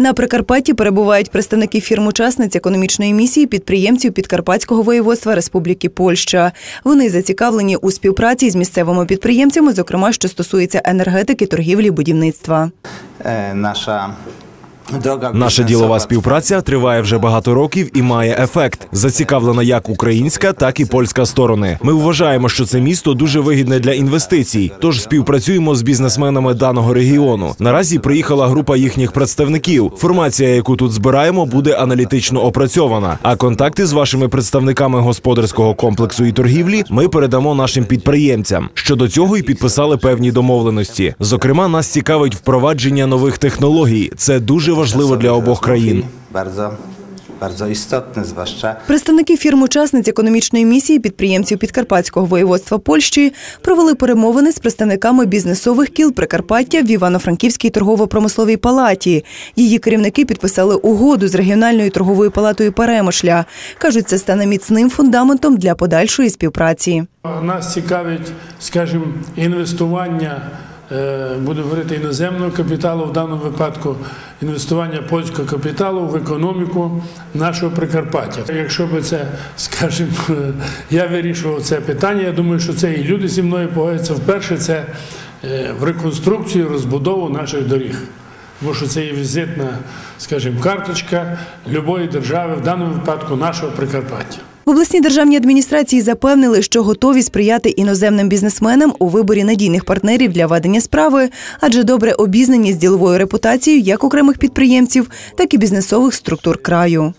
На Прикарпатті перебувають представники фірм-учасниць економічної місії підприємців Підкарпатського воєводства Республіки Польща. Вони зацікавлені у співпраці з місцевими підприємцями, зокрема, що стосується енергетики, торгівлі, будівництва. Nasza droga Наша ділова співпраця триває вже багато років і має ефект. Зацікавлена як українська, так і польська сторони. Ми вважаємо, що це місто дуже вигідне для інвестицій. Тож співпрацюємо з бізнесменами даного регіону. Наразі приїхала група їхніх представників. Формація, яку тут збираємо, буде аналітично опрацьована. А контакти з вашими представниками господарського комплексу і торгівлі ми передамо нашим підприємцям. Щодо цього і підписали певні домовленості. Зокрема, нас цікавить впровадження нових технологій. Це дуже важливо для обох країн. Представники фірм-учасниць економічної місії підприємців Підкарпатського воєводства Польщі провели перемовини з представниками бізнесових кіл Прикарпаття в Івано-Франківській торгово-промисловій палаті. Її керівники підписали угоду з регіональною торговою палатою Перемишля. кажуть, це стане міцним фундаментом для подальшої співпраці. Нас цікавить, скажімо, інвестування, буду говорити, іноземного капіталу, в даному випадку інвестування польського капіталу в економіку нашого Прикарпаття. Якщо би це, скажімо, е, я вирішував це питання, я думаю, що це і люди зі мною погодяться вперше, це е, в реконструкцію, розбудову наших доріг. Тому що це є візитна, скажімо, карточка любої держави, в даному випадку нашого Прикарпаття. В обласній державній адміністрації запевнили, що готові сприяти іноземним бізнесменам у виборі надійних партнерів для ведення справи, адже добре обізнані з діловою репутацією як окремих підприємців, так і бізнесових структур краю.